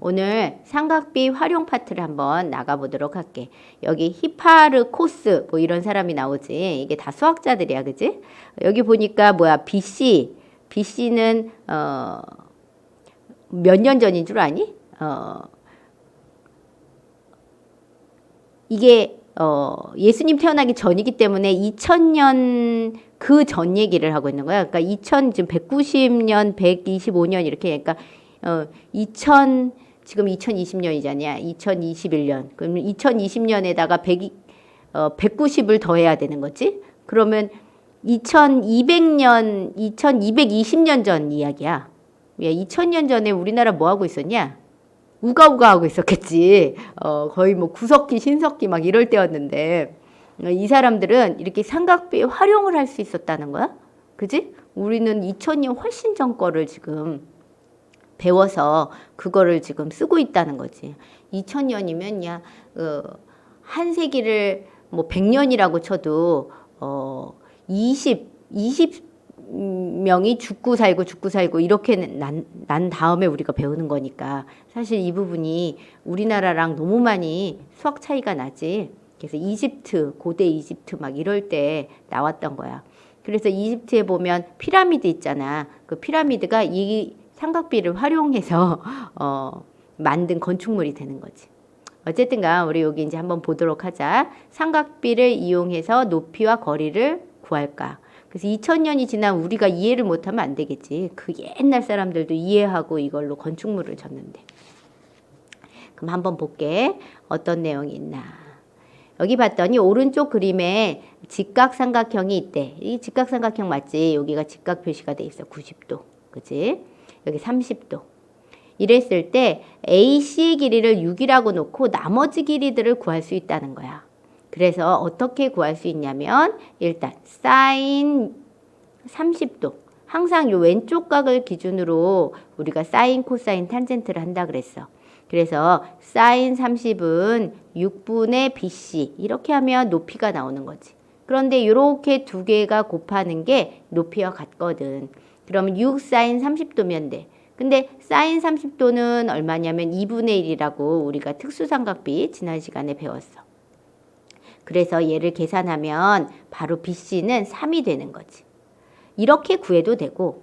오늘 삼각비 활용 파트를 한번 나가보도록 할게. 여기 히파르코스 뭐 이런 사람이 나오지. 이게 다 수학자들이야, 그지? 여기 보니까 뭐야 BC, BC는 어, 몇 년 전인 줄 아니? 어, 이게 어, 예수님 태어나기 전이기 때문에 2000년 그 전 얘기를 하고 있는 거야. 그러니까 2000 지금 190년, 125년 이렇게 그러니까 어, 2000 지금 2020년이잖냐. 2021년. 그러면 2020년에다가 100 어, 190을 더해야 되는 거지. 그러면 2200년, 2220년 전 이야기야. 야, 2000년 전에 우리나라 뭐 하고 있었냐? 우가우가 하고 있었겠지. 어, 거의 뭐 구석기, 신석기 막 이럴 때였는데, 어, 이 사람들은 이렇게 삼각비 활용을 할 수 있었다는 거야? 그지? 우리는 2000년 훨씬 전 거를 지금 배워서 그거를 지금 쓰고 있다는 거지. 2000년이면 야, 어, 한 세기를 뭐 100년이라고 쳐도, 어, 20, 20 명이 죽고 살고 죽고 살고 이렇게 난, 난 다음에 우리가 배우는 거니까 사실 이 부분이 우리나라랑 너무 많이 수학 차이가 나지. 그래서 이집트, 고대 이집트 막 이럴 때 나왔던 거야. 그래서 이집트에 보면 피라미드 있잖아. 그 피라미드가 이 삼각비를 활용해서 어, 만든 건축물이 되는 거지. 어쨌든가 우리 여기 이제 한번 보도록 하자. 삼각비를 이용해서 높이와 거리를 구할까? 그래서 2000년이 지난 우리가 이해를 못하면 안 되겠지. 그 옛날 사람들도 이해하고 이걸로 건축물을 졌는데. 그럼 한번 볼게. 어떤 내용이 있나. 여기 봤더니 오른쪽 그림에 직각삼각형이 있대. 이 직각삼각형 맞지? 여기가 직각 표시가 돼 있어. 90도. 그지? 여기 30도. 이랬을 때 AC의 길이를 6이라고 놓고 나머지 길이들을 구할 수 있다는 거야. 그래서 어떻게 구할 수 있냐면 일단 사인 30도 항상 요 왼쪽 각을 기준으로 우리가 사인 코사인 탄젠트를 한다 그랬어. 그래서 사인 30은 6분의 BC 이렇게 하면 높이가 나오는 거지. 그런데 이렇게 두 개가 곱하는 게 높이와 같거든. 그러면 6 사인 30도면 돼. 근데 사인 30도는 얼마냐면 2분의 1이라고 우리가 특수삼각비 지난 시간에 배웠어. 그래서 얘를 계산하면 바로 BC는 3이 되는 거지. 이렇게 구해도 되고,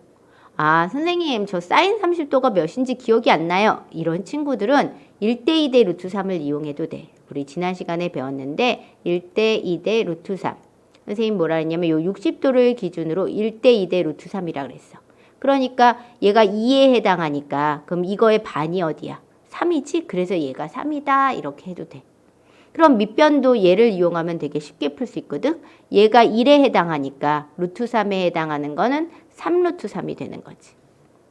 아, 선생님, 저 사인 30도가 몇인지 기억이 안 나요. 이런 친구들은 1대2대 루트 3을 이용해도 돼. 우리 지난 시간에 배웠는데, 1대2대 루트 3. 선생님 뭐라 했냐면, 요 60도를 기준으로 1대 2대 루트 3이라 그랬어. 그러니까 얘가 2에 해당하니까, 그럼 이거의 반이 어디야? 3이지? 그래서 얘가 3이다. 이렇게 해도 돼. 그럼 밑변도 얘를 이용하면 되게 쉽게 풀 수 있거든. 얘가 1에 해당하니까 루트 3에 해당하는 거는 3루트 3이 되는 거지.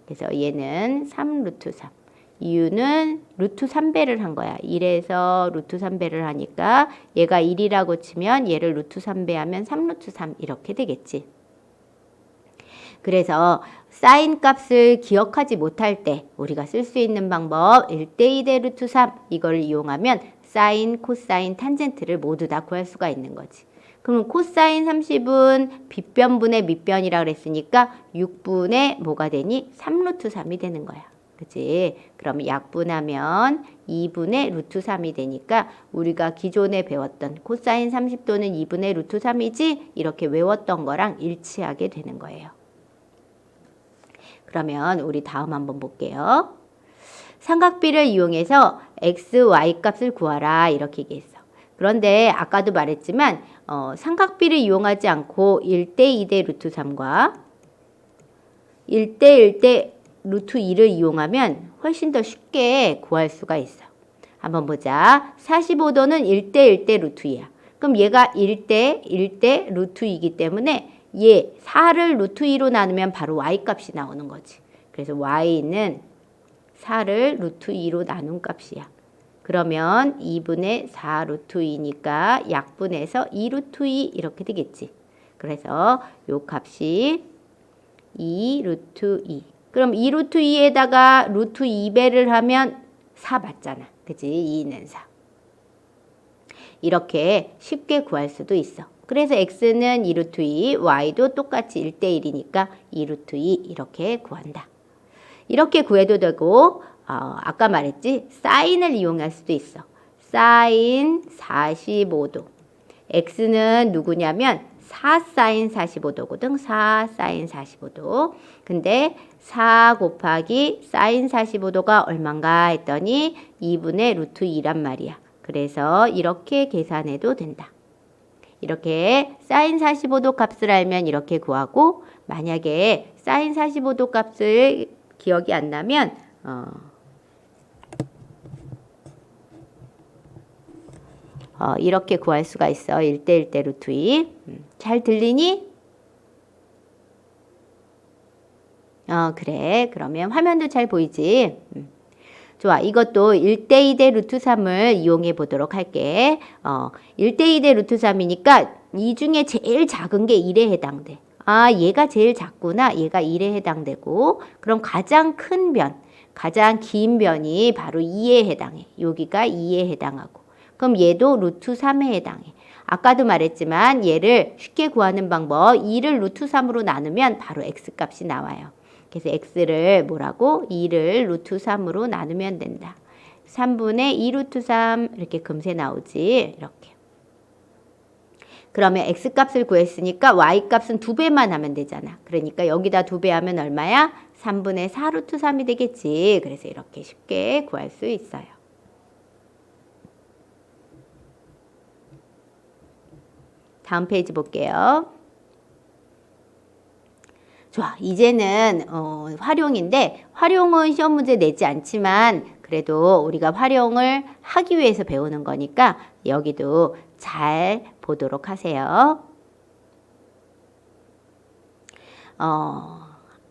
그래서 얘는 3루트 3. 이유는 루트 3배를 한 거야. 1에서 루트 3배를 하니까 얘가 1이라고 치면 얘를 루트 3배 하면 3루트 3 이렇게 되겠지. 그래서 사인 값을 기억하지 못할 때 우리가 쓸 수 있는 방법 1대 2대 루트 3 이걸 이용하면 사인, 코사인, 탄젠트를 모두 다 구할 수가 있는 거지. 그럼 코사인 30은 빗변분의 밑변이라 그랬으니까 6분의 뭐가 되니? 3루트 3이 되는 거야. 그치? 그러면 약분하면 2분의 루트 3이 되니까 우리가 기존에 배웠던 코사인 30도는 2분의 루트 3이지? 이렇게 외웠던 거랑 일치하게 되는 거예요. 그러면 우리 다음 한번 볼게요. 삼각비를 이용해서 x, y 값을 구하라 이렇게 얘기했어. 그런데 아까도 말했지만 어, 삼각비를 이용하지 않고 1대 2대 루트 3과 1대 1대 루트 2를 이용하면 훨씬 더 쉽게 구할 수가 있어. 한번 보자. 45도는 1대 1대 루트 2야. 그럼 얘가 1대 1대 루트 2이기 때문에 얘 4를 루트 2로 나누면 바로 y 값이 나오는 거지. 그래서 y는 4를 루트 2로 나눈 값이야. 그러면 2분의 4 루트 2니까 약분해서 2 루트 2 이렇게 되겠지. 그래서 요 값이 2 루트 2. 그럼 2 루트 2에다가 루트 2배를 하면 4 맞잖아. 그치? 2는 4. 이렇게 쉽게 구할 수도 있어. 그래서 x는 2 루트 2, y도 똑같이 1대 1이니까 2 루트 2 이렇게 구한다. 이렇게 구해도 되고 어, 아까 말했지? 사인을 이용할 수도 있어. 사인 45도. x는 누구냐면 4 사인 45도거든. 4 사인 45도. 근데 4 곱하기 사인 45도가 얼만가 했더니 2분의 루트 2란 말이야. 그래서 이렇게 계산해도 된다. 이렇게 사인 45도 값을 알면 이렇게 구하고 만약에 사인 45도 값을 기억이 안 나면 어, 어, 이렇게 구할 수가 있어. 1대 1대 루트 2. 음, 잘 들리니? 어, 그래. 그러면 화면도 잘 보이지? 음. 좋아. 이것도 1대 2대 루트 3을 이용해 보도록 할게. 어, 1대 2대 루트 3이니까 이 중에 제일 작은 게 1에 해당돼. 아, 얘가 제일 작구나. 얘가 1에 해당되고. 그럼 가장 큰 변, 가장 긴 변이 바로 2에 해당해. 여기가 2에 해당하고. 그럼 얘도 루트 3에 해당해. 아까도 말했지만 얘를 쉽게 구하는 방법 2를 루트 3으로 나누면 바로 x값이 나와요. 그래서 x를 뭐라고? 2를 루트 3으로 나누면 된다. 3분의 2 루트 3 이렇게 금세 나오지. 이렇게. 그러면 x값을 구했으니까 y값은 두 배만 하면 되잖아. 그러니까 여기다 두 배 하면 얼마야? 3분의 4 루트 3이 되겠지. 그래서 이렇게 쉽게 구할 수 있어요. 다음 페이지 볼게요. 좋아. 이제는 어, 활용인데 활용은 시험 문제 내지 않지만 그래도 우리가 활용을 하기 위해서 배우는 거니까 여기도 잘 보도록 하세요. 어,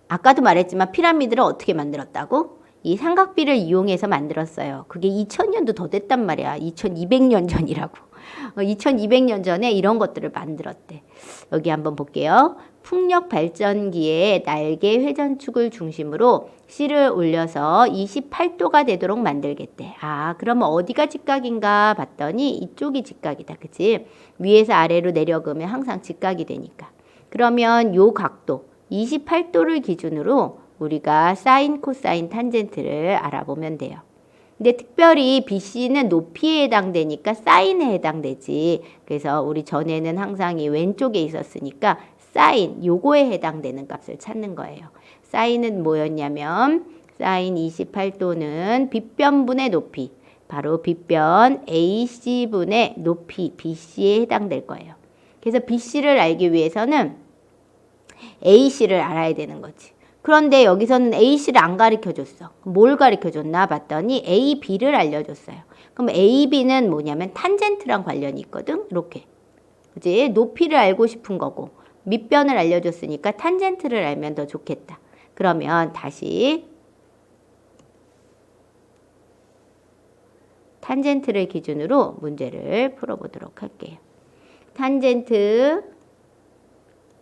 아까도 말했지만 피라미드를 어떻게 만들었다고? 이 삼각비를 이용해서 만들었어요. 그게 2000년도 더 됐단 말이야. 2200년 전이라고. 2200년 전에 이런 것들을 만들었대. 여기 한번 볼게요. 풍력 발전기에 날개 회전축을 중심으로 실을 올려서 28도가 되도록 만들겠대. 아, 그러면 어디가 직각인가 봤더니 이쪽이 직각이다. 그치? 위에서 아래로 내려가면 항상 직각이 되니까. 그러면 요 각도 28도를 기준으로 우리가 사인, 코사인, 탄젠트를 알아보면 돼요. 근데 특별히 BC는 높이에 해당되니까 사인에 해당되지. 그래서 우리 전에는 항상 이 왼쪽에 있었으니까 사인, 요거에 해당되는 값을 찾는 거예요. 사인은 뭐였냐면 사인 28도는 빗변분의 높이, 바로 빗변 AC분의 높이 BC에 해당될 거예요. 그래서 BC를 알기 위해서는 AC를 알아야 되는 거지. 그런데 여기서는 AC를 안 가르쳐 줬어. 뭘 가르쳐 줬나 봤더니 AB를 알려줬어요. 그럼 AB는 뭐냐면 탄젠트랑 관련이 있거든. 이렇게. 그지? 높이를 알고 싶은 거고 밑변을 알려줬으니까 탄젠트를 알면 더 좋겠다. 그러면 다시 탄젠트를 기준으로 문제를 풀어보도록 할게요. 탄젠트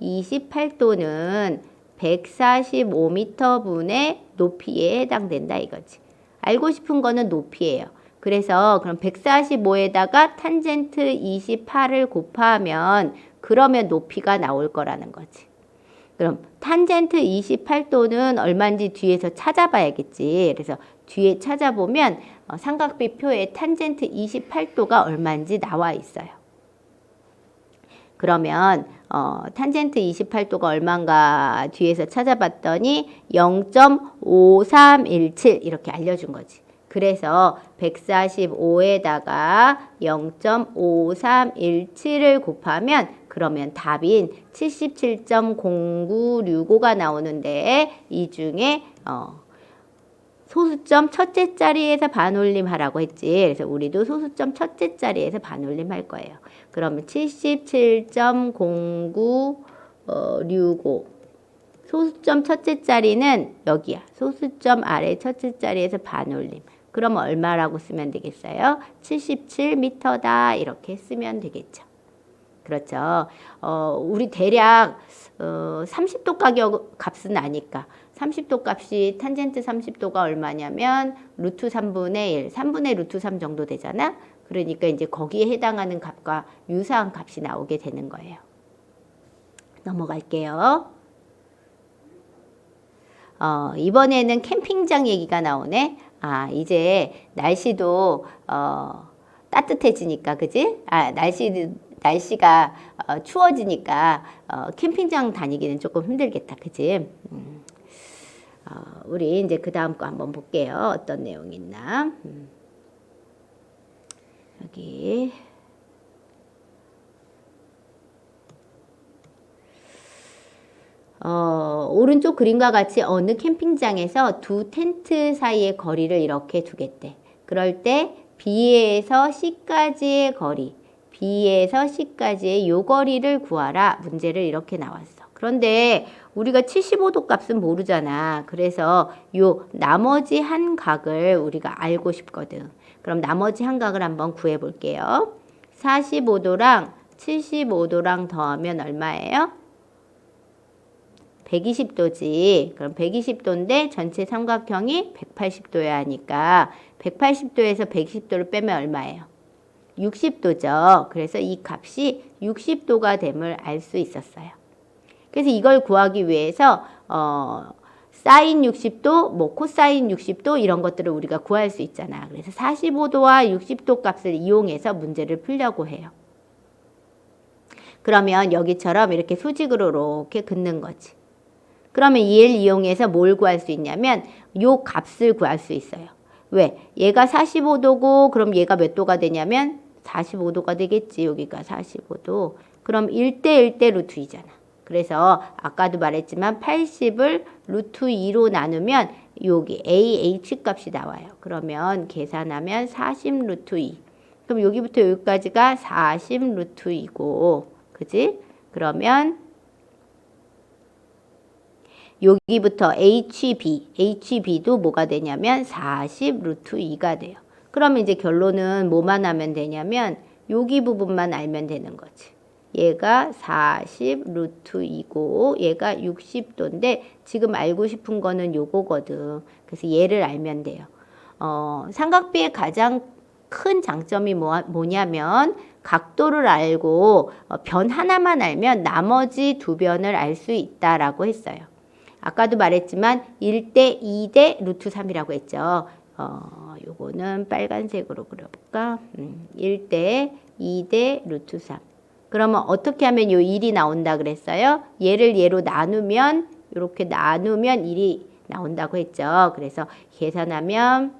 28도는 145m분의 높이에 해당된다 이거지. 알고 싶은 거는 높이예요. 그래서 그럼 145에다가 탄젠트 28을 곱하면 그러면 높이가 나올 거라는 거지. 그럼 탄젠트 28도는 얼마인지 뒤에서 찾아봐야겠지. 그래서 뒤에 찾아보면 어, 삼각비 표에 탄젠트 28도가 얼마인지 나와 있어요. 그러면 어, 탄젠트 28도가 얼마인가 뒤에서 찾아봤더니 0.5317 이렇게 알려준 거지. 그래서 145에다가 0.5317을 곱하면 그러면 답인 77.0965가 나오는데 이 중에 어, 소수점 첫째 자리에서 반올림 하라고 했지. 그래서 우리도 소수점 첫째 자리에서 반올림 할 거예요. 그러면 77.0965 어, 소수점 첫째 자리는 여기야. 소수점 아래 첫째 자리에서 반올림. 그럼 얼마라고 쓰면 되겠어요? 77m다 이렇게 쓰면 되겠죠. 그렇죠. 어, 우리 대략 어, 30도 가격 값은 아니까 30도 값이 탄젠트 30도가 얼마냐면 루트 3분의 1, 3분의 루트 3 정도 되잖아. 그러니까 이제 거기에 해당하는 값과 유사한 값이 나오게 되는 거예요. 넘어갈게요. 어, 이번에는 캠핑장 얘기가 나오네. 아, 이제 날씨도 어, 따뜻해지니까, 그지? 아, 날씨, 날씨가 어, 추워지니까 어, 캠핑장 다니기는 조금 힘들겠다, 그지? 음. 어, 우리 이제 그 다음 거 한번 볼게요. 어떤 내용이 있나. 음. 여기. 어, 오른쪽 그림과 같이 어느 캠핑장에서 두 텐트 사이의 거리를 이렇게 두겠대. 그럴 때 B에서 C까지의 거리, B에서 C까지의 요 거리를 구하라. 문제를 이렇게 나왔어. 그런데 우리가 75도 값은 모르잖아. 그래서 요 나머지 한 각을 우리가 알고 싶거든. 그럼 나머지 한 각을 한번 구해 볼게요. 45도랑 75도랑 더하면 얼마예요? 120도지. 그럼 120도인데 전체 삼각형이 180도여야 하니까 180도에서 120도를 빼면 얼마예요? 60도죠. 그래서 이 값이 60도가 됨을 알 수 있었어요. 그래서 이걸 구하기 위해서 어, 사인 60도, 뭐 코사인 60도 이런 것들을 우리가 구할 수 있잖아. 그래서 45도와 60도 값을 이용해서 문제를 풀려고 해요. 그러면 여기처럼 이렇게 수직으로 이렇게 긋는 거지. 그러면 얘를 이용해서 뭘 구할 수 있냐면 요 값을 구할 수 있어요. 왜? 얘가 45도고 그럼 얘가 몇 도가 되냐면 45도가 되겠지. 여기가 45도. 그럼 1대 1대 루트 2잖아. 그래서 아까도 말했지만 80을 루트 2로 나누면 여기 AH 값이 나와요. 그러면 계산하면 40 루트 2. 그럼 여기부터 여기까지가 40 루트 2고 그지? 그러면 여기부터 HB, HB도 뭐가 되냐면 40 루트 2가 돼요. 그러면 이제 결론은 뭐만 하면 되냐면 여기 부분만 알면 되는 거지. 얘가 40 루트 2고 얘가 60도인데 지금 알고 싶은 거는 요거거든. 그래서 얘를 알면 돼요. 어, 삼각비의 가장 큰 장점이 뭐, 뭐냐면 각도를 알고 어, 변 하나만 알면 나머지 두 변을 알 수 있다라고 했어요. 아까도 말했지만 1대 2대 루트 3이라고 했죠. 어, 요거는 빨간색으로 그려볼까? 음, 1대 2대 루트 3. 그러면 어떻게 하면 요 1이 나온다 그랬어요? 얘를 얘로 나누면 이렇게 나누면 1이 나온다고 했죠. 그래서 계산하면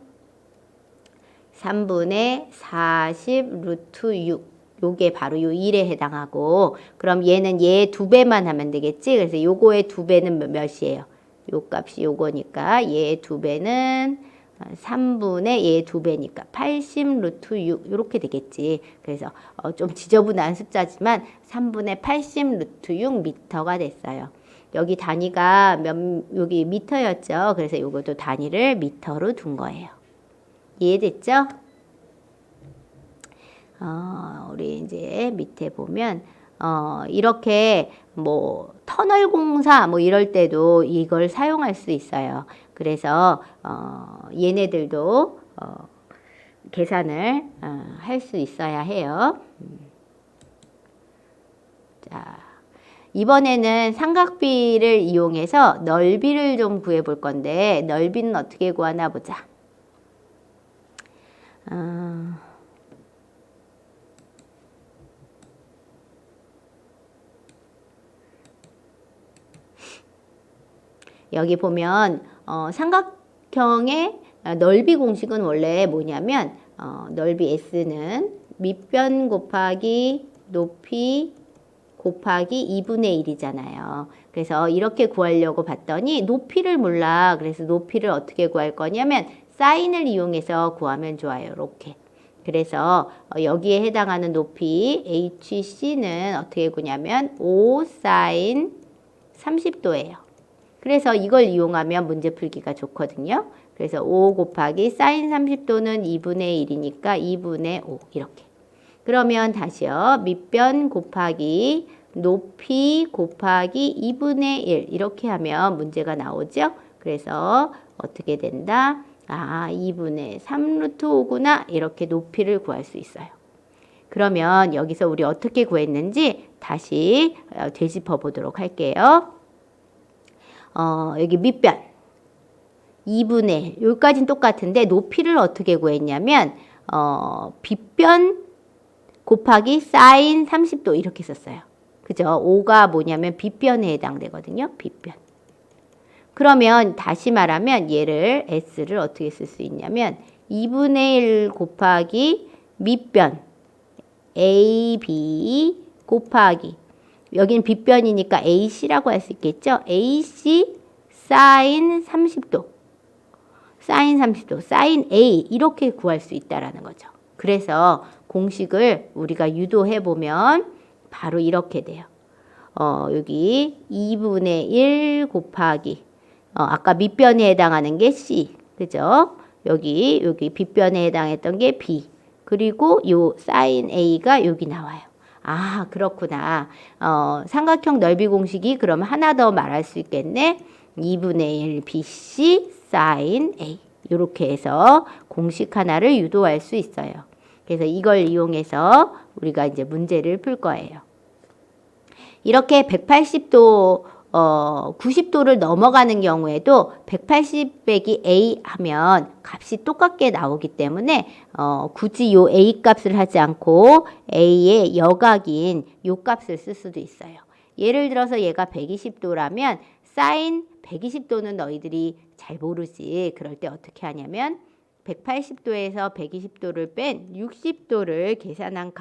3분의 40 루트 6. 요게 바로 요 1에 해당하고 그럼 얘는 얘 두 배만 하면 되겠지. 그래서 요거의 두 배는 몇- 몇이에요? 요 값이 요거니까 얘두 배는 3분의 얘 두 배니까 80 루트 6 이렇게 되겠지. 그래서 어, 좀 지저분한 숫자지만 3분의 80 루트 6 미터가 됐어요. 여기 단위가 몇 여기 미터였죠. 그래서 요것도 단위를 미터로 둔 거예요. 이해됐죠? 어, 우리 이제 밑에 보면 어, 이렇게 뭐 터널 공사 뭐 이럴 때도 이걸 사용할 수 있어요. 그래서 어, 얘네들도 어, 계산을 어, 할수 있어야 해요. 음. 자, 이번에는 삼각비를 이용해서 넓이를 좀 구해 볼 건데 넓이는 어떻게 구하나 보자. 어, 여기 보면 어, 삼각형의 넓이 공식은 원래 뭐냐면 어, 넓이 S는 밑변 곱하기 높이 곱하기 2분의 1이잖아요. 그래서 이렇게 구하려고 봤더니 높이를 몰라. 그래서 높이를 어떻게 구할 거냐면 사인을 이용해서 구하면 좋아요. 이렇게. 그래서 어, 여기에 해당하는 높이 HC는 어떻게 구냐면 5 사인 30도예요. 그래서 이걸 이용하면 문제 풀기가 좋거든요. 그래서 5 곱하기 사인 30도는 2분의 1이니까 2분의 5 이렇게. 그러면 다시요. 밑변 곱하기 높이 곱하기 2분의 1 이렇게 하면 문제가 나오죠. 그래서 어떻게 된다? 아, 2분의 3루트 5구나 이렇게 높이를 구할 수 있어요. 그러면 여기서 우리 어떻게 구했는지 다시 어, 되짚어 보도록 할게요. 어, 여기 밑변. 2분의 1. 여기까지는 똑같은데 높이를 어떻게 구했냐면 어, 빗변 곱하기 사인 30도 이렇게 썼어요. 그죠? 5가 뭐냐면 빗변에 해당되거든요. 빗변. 그러면 다시 말하면 얘를 s를 어떻게 쓸 수 있냐면 2분의 1 곱하기 밑변 ab 곱하기 여긴 빗변이니까 ac라고 할 수 있겠죠? ac 사인 30도 사인 30도 사인 a 이렇게 구할 수 있다라는 거죠. 그래서 공식을 우리가 유도해 보면 바로 이렇게 돼요. 어, 여기 2분의 1 곱하기 어, 아까 밑변에 해당하는 게 C. 그죠? 여기 여기 빗변에 해당했던 게 B. 그리고 요 사인 A가 여기 나와요. 아, 그렇구나. 어, 삼각형 넓이 공식이 그러면 하나 더 말할 수 있겠네. 2분의 1 BC 사인 A. 이렇게 해서 공식 하나를 유도할 수 있어요. 그래서 이걸 이용해서 우리가 이제 문제를 풀 거예요. 이렇게 180도 어, 90도를 넘어가는 경우에도 180 빼기 a 하면 값이 똑같게 나오기 때문에 어, 굳이 요 a 값을 하지 않고 a의 여각인 요 값을 쓸 수도 있어요. 예를 들어서 얘가 120도라면 사인 120도는 너희들이 잘 모르지. 그럴 때 어떻게 하냐면 180도에서 120도를 뺀 60도를 계산한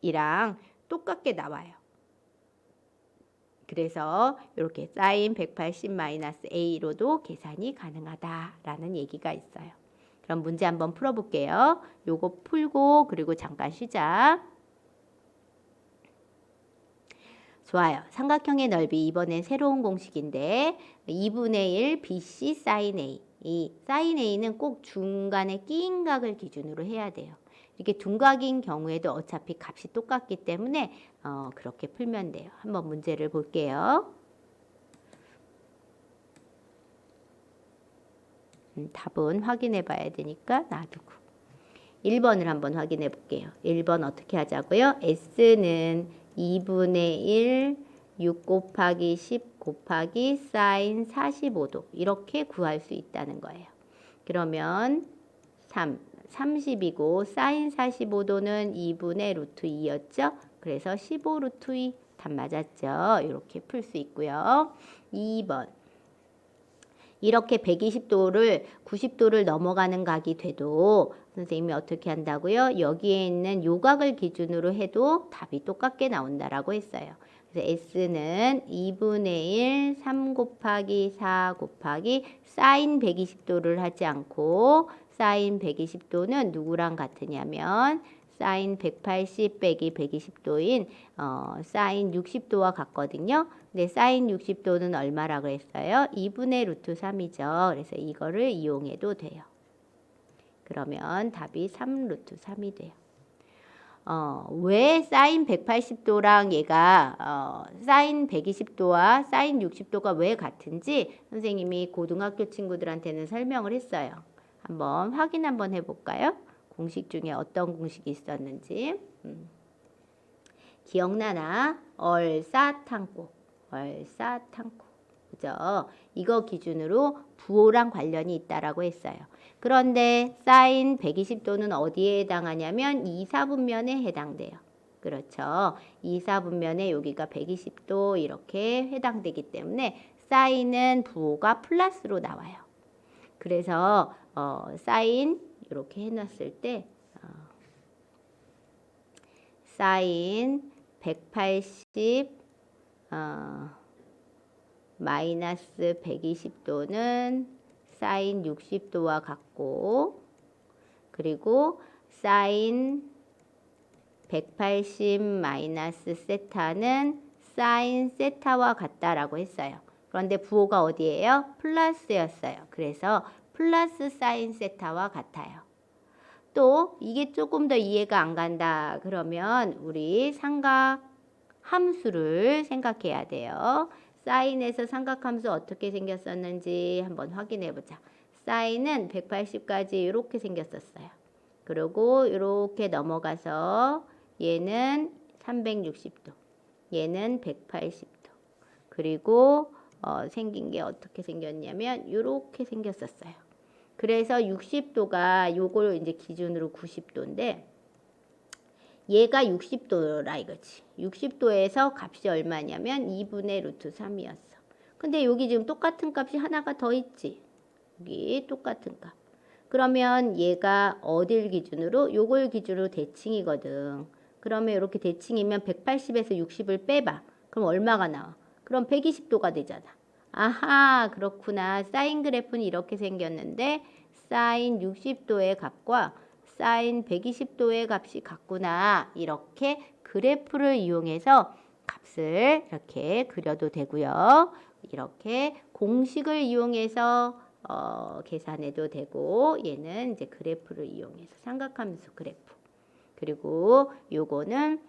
값이랑 똑같게 나와요. 그래서 이렇게 사인 180-a로도 계산이 가능하다라는 얘기가 있어요. 그럼 문제 한번 풀어볼게요. 요거 풀고 그리고 잠깐 쉬자. 좋아요. 삼각형의 넓이 이번엔 새로운 공식인데 2분의 1 BC 사인 A. 이 사인 A는 꼭 중간에 끼인 각을 기준으로 해야 돼요. 이렇게 둔각인 경우에도 어차피 값이 똑같기 때문에 어, 그렇게 풀면 돼요. 한번 문제를 볼게요. 음, 답은 확인해 봐야 되니까 놔두고 1번을 한번 확인해 볼게요. 1번 어떻게 하자고요? S는 2분의 1, 6 곱하기 10 곱하기 사인 45도 이렇게 구할 수 있다는 거예요. 그러면 3, 30이고 사인 45도는 2분의 루트 2였죠. 그래서 15 루트 2답 맞았죠. 이렇게 풀 수 있고요. 2번 이렇게 120도를 90도를 넘어가는 각이 돼도 선생님이 어떻게 한다고요? 여기에 있는 요각을 기준으로 해도 답이 똑같게 나온다라고 했어요. 그래서 S는 2분의 1, 3 곱하기 4 곱하기 사인 120도를 하지 않고 사인 120도는 누구랑 같으냐면 사인 180 빼기 120도인 어, 사인 60도와 같거든요. 근데 사인 60도는 얼마라고 했어요? 2분의 루트 3이죠. 그래서 이거를 이용해도 돼요. 그러면 답이 3 루트 3이 돼요. 어, 왜 사인 180도랑 얘가 어, 사인 120도와 사인 60도가 왜 같은지 선생님이 고등학교 친구들한테는 설명을 했어요. 한번 확인 한번 해볼까요? 공식 중에 어떤 공식이 있었는지. 음. 기억나나? 얼싸탕고. 얼싸탕고. 그죠? 이거 기준으로 부호랑 관련이 있다라고 했어요. 그런데 사인 120도는 어디에 해당하냐면 2, 4분면에 해당돼요. 그렇죠. 2, 4분면에 여기가 120도 이렇게 해당되기 때문에 사인은 부호가 플러스로 나와요. 그래서 어, 사인 이렇게 해놨을 때 어, 사인 180 어, 마이너스 120도는 사인 60도와 같고 그리고 사인 180 마이너스 세타는 사인 세타와 같다라고 했어요. 그런데 부호가 어디예요? 플러스였어요. 그래서 플러스 사인 세타와 같아요. 또 이게 조금 더 이해가 안 간다 그러면 우리 삼각 함수를 생각해야 돼요. 사인에서 삼각함수 어떻게 생겼었는지 한번 확인해 보자. 사인은 180까지 이렇게 생겼었어요. 그리고 이렇게 넘어가서 얘는 360도, 얘는 180도. 그리고 어, 생긴 게 어떻게 생겼냐면 이렇게 생겼었어요. 그래서 60도가 요걸 이제 기준으로 90도인데 얘가 60도라 이거지. 60도에서 값이 얼마냐면 2분의 루트 3이었어. 근데 여기 지금 똑같은 값이 하나가 더 있지. 여기 똑같은 값. 그러면 얘가 어딜 기준으로? 요걸 기준으로 대칭이거든. 그러면 이렇게 대칭이면 180에서 60을 빼봐. 그럼 얼마가 나와? 그럼 120도가 되잖아. 아하, 그렇구나. 사인 그래프는 이렇게 생겼는데 사인 60도의 값과 사인 120도의 값이 같구나. 이렇게 그래프를 이용해서 값을 이렇게 그려도 되고요. 이렇게 공식을 이용해서 어, 계산해도 되고 얘는 이제 그래프를 이용해서 삼각함수 그래프. 그리고 요거는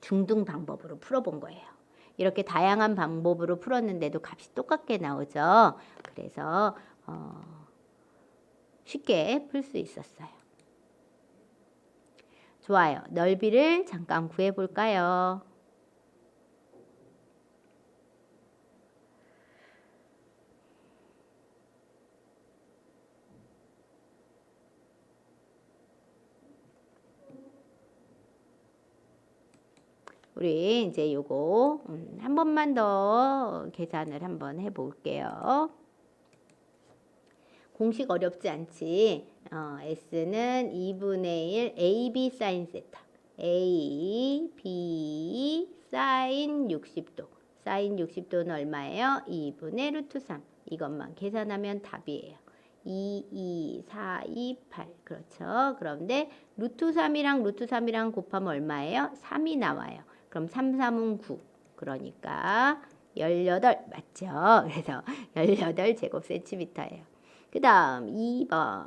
중등 방법으로 풀어본 거예요. 이렇게 다양한 방법으로 풀었는데도 값이 똑같게 나오죠. 그래서 어, 쉽게 풀 수 있었어요. 좋아요. 넓이를 잠깐 구해볼까요? 우리 이제 요거 음, 한 번만 더 계산을 한번 해 볼게요. 공식 어렵지 않지. 어, S는 2분의 1 AB 사인 세타. A, B 사인 60도. 사인 60도는 얼마예요? 2분의 루트 3. 이것만 계산하면 답이에요. 2, 2, 4, 2, 8. 그렇죠. 그런데 루트 3이랑 루트 3이랑 곱하면 얼마예요? 3이 나와요. 그럼 3, 3은 9. 그러니까 18 맞죠? 그래서 18 제곱 센티미터예요. 그 다음 2번.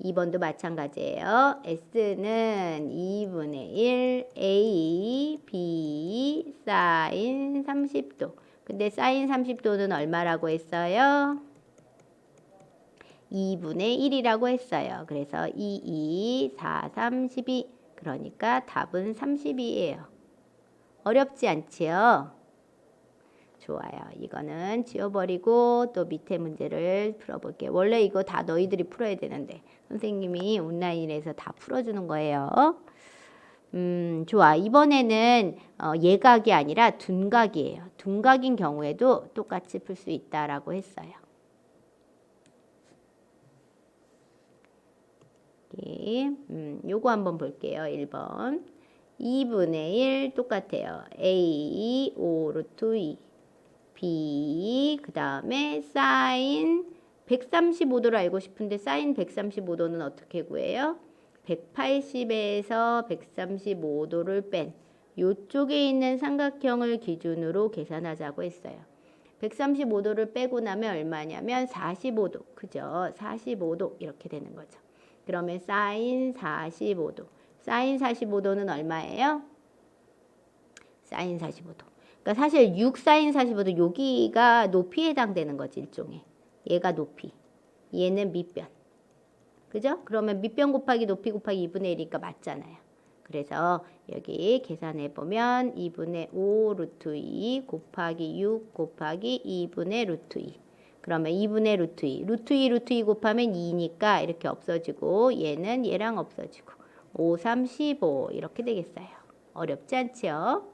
2번도 마찬가지예요. S는 2분의 1 A, B, 사인 30도. 근데 사인 30도는 얼마라고 했어요? 2분의 1이라고 했어요. 그래서 2, 2, 4, 3, 12. 그러니까 답은 30이에요. 어렵지 않지요? 좋아요. 이거는 지워버리고 또 밑에 문제를 풀어볼게요. 원래 이거 다 너희들이 풀어야 되는데 선생님이 온라인에서 다 풀어주는 거예요. 음, 좋아. 이번에는 어, 예각이 아니라 둔각이에요. 둔각인 경우에도 똑같이 풀 수 있다라고 했어요. 여기, 음, 요거 한번 볼게요. 1번. 2분의 1 똑같아요. A 5 루트 2 B 그 다음에 사인 135도를 알고 싶은데 사인 135도는 어떻게 구해요? 180에서 135도를 뺀 요쪽에 있는 삼각형을 기준으로 계산하자고 했어요. 135도를 빼고 나면 얼마냐면 45도. 그죠? 45도 이렇게 되는 거죠. 그러면 사인 45도. 사인 45도는 얼마예요? 사인 45도. 그러니까 사실 6 사인 45도 여기가 높이에 해당되는 거지 일종의. 얘가 높이. 얘는 밑변. 그죠? 그러면 밑변 곱하기 높이 곱하기 2분의 1이니까 맞잖아요. 그래서 여기 계산해 보면 2분의 5 루트 2 곱하기 6 곱하기 2분의 루트 2. 그러면 2분의 루트 2. 루트 2 루트 2 곱하면 2니까 이렇게 없어지고 얘는 얘랑 없어지고 5, 3, 15 이렇게 되겠어요. 어렵지 않지요?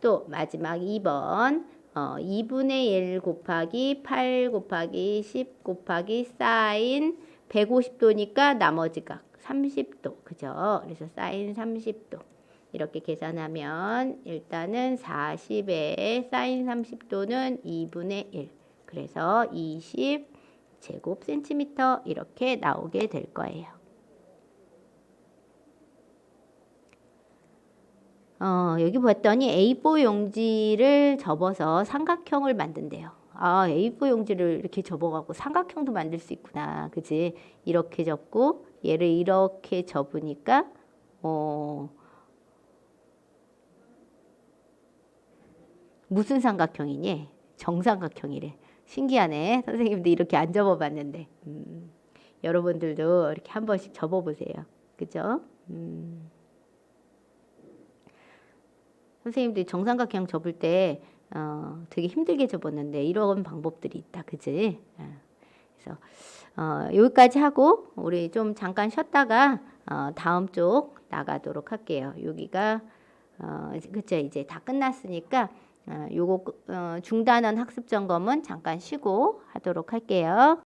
또 마지막 2번 어, 2분의 1 곱하기 8 곱하기 10 곱하기 사인 150도니까 나머지 각 30도 그죠? 그래서 사인 30도 이렇게 계산하면 일단은 40에 사인 30도는 2분의 1 그래서 20 제곱 센티미터 이렇게 나오게 될 거예요. 어, 여기 봤더니 A4 용지를 접어서 삼각형을 만든대요. 아, A4 용지를 이렇게 접어갖고 삼각형도 만들 수 있구나. 그지? 이렇게 접고, 얘를 이렇게 접으니까, 어, 무슨 삼각형이니? 정삼각형이래. 신기하네. 선생님도 이렇게 안 접어봤는데. 음, 여러분들도 이렇게 한 번씩 접어보세요. 그죠? 음. 선생님들이 정삼각형 접을 때 어, 되게 힘들게 접었는데 이런 방법들이 있다, 그지? 어, 그래서 어, 여기까지 하고 우리 좀 잠깐 쉬었다가 어, 다음 쪽 나가도록 할게요. 여기가 어, 그쵸 이제 다 끝났으니까 어, 요거 끝- 어, 중단원 학습 점검은 잠깐 쉬고 하도록 할게요.